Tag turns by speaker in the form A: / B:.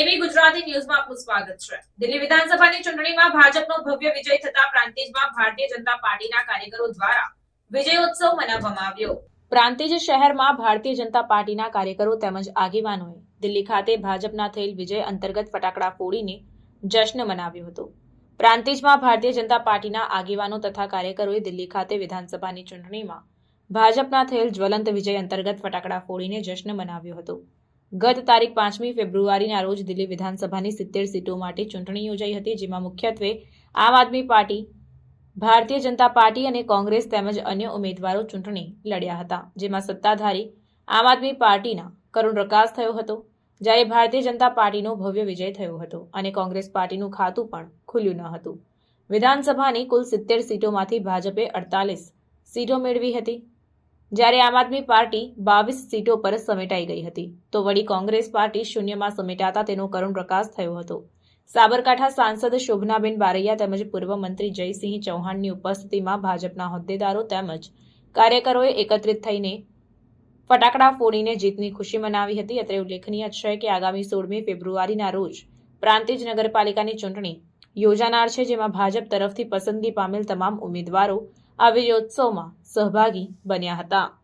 A: આઝાદી ન્યૂઝમાં આપનું સ્વાગત છે. દિલ્હી વિધાનસભાની ચૂંટણીમાં ભાજપનો ભવ્ય વિજય થતા પ્રાંતિજમાં ભારતીય જનતા પાર્ટીના કાર્યકરો દ્વારા વિજયોત્સવ મનાવવામાં આવ્યો. પ્રાંતિજ શહેરમાં ભારતીય જનતા પાર્ટીના કાર્યકરો તેમજ આગેવાનોએ દિલ્હી ખાતે ભાજપના થયેલ વિજય અંતર્ગત ફટાકડા ફોડીને જશ્ન મનાવ્યો હતો. પ્રાંતિજમાં ભારતીય જનતા પાર્ટીના આગેવાનો તથા કાર્યકરોએ દિલ્હી ખાતે વિધાનસભાની ચૂંટણીમાં ભાજપના થયેલ જ્વલંત વિજય અંતર્ગત ફટાકડા ફોડીને જશ્ન મનાવ્યો હતો. ગત તારીખ પાંચમી ફેબ્રુઆરીના રોજ દિલ્હી વિધાનસભાની સિત્તેર સીટો માટે ચૂંટણી યોજાઈ હતી, જેમાં મુખ્યત્વે આમ આદમી પાર્ટી, ભારતીય જનતા પાર્ટી અને કોંગ્રેસ તેમજ અન્ય ઉમેદવારો ચૂંટણી લડ્યા હતા, જેમાં સત્તાધારી આમ આદમી પાર્ટીના કરુણ પ્રકાશ થયો હતો, જ્યારે ભારતીય જનતા પાર્ટીનો ભવ્ય વિજય થયો હતો અને કોંગ્રેસ પાર્ટીનું ખાતું પણ ખુલ્યું ન હતું. વિધાનસભાની કુલ સિત્તેર સીટોમાંથી ભાજપે અડતાલીસ સીટો મેળવી હતી જ્યારે આમ આદમી પાર્ટી બાવીસ સીટો પર સમેટાઈ ગઈ હતી, તો વળી કોંગ્રેસ પાર્ટી શૂન્યમાં સમેટાતા તેનો કરુણ પ્રકાશ થયો હતો. સાબરકાંઠા સાંસદ શોભનાબેન બારૈયા તેમજ પૂર્વ મંત્રી જયસિંહ ચૌહાણની ઉપસ્થિતિમાં ભાજપના હોદ્દેદારો તેમજ કાર્યકરોએ એકત્રિત થઈને ફટાકડા ફોડીને જીતની ખુશી મનાવી હતી. અત્રે ઉલ્લેખનીય છે કે આગામી સોળમી ફેબ્રુઆરીના રોજ પ્રાંતિજ નગરપાલિકાની ચૂંટણી યોજાનાર છે, જેમાં ભાજપ તરફથી પસંદગી પામેલ તમામ ઉમેદવારો આ વિજયોત્સવમાં સહભાગી બન્યા હતા.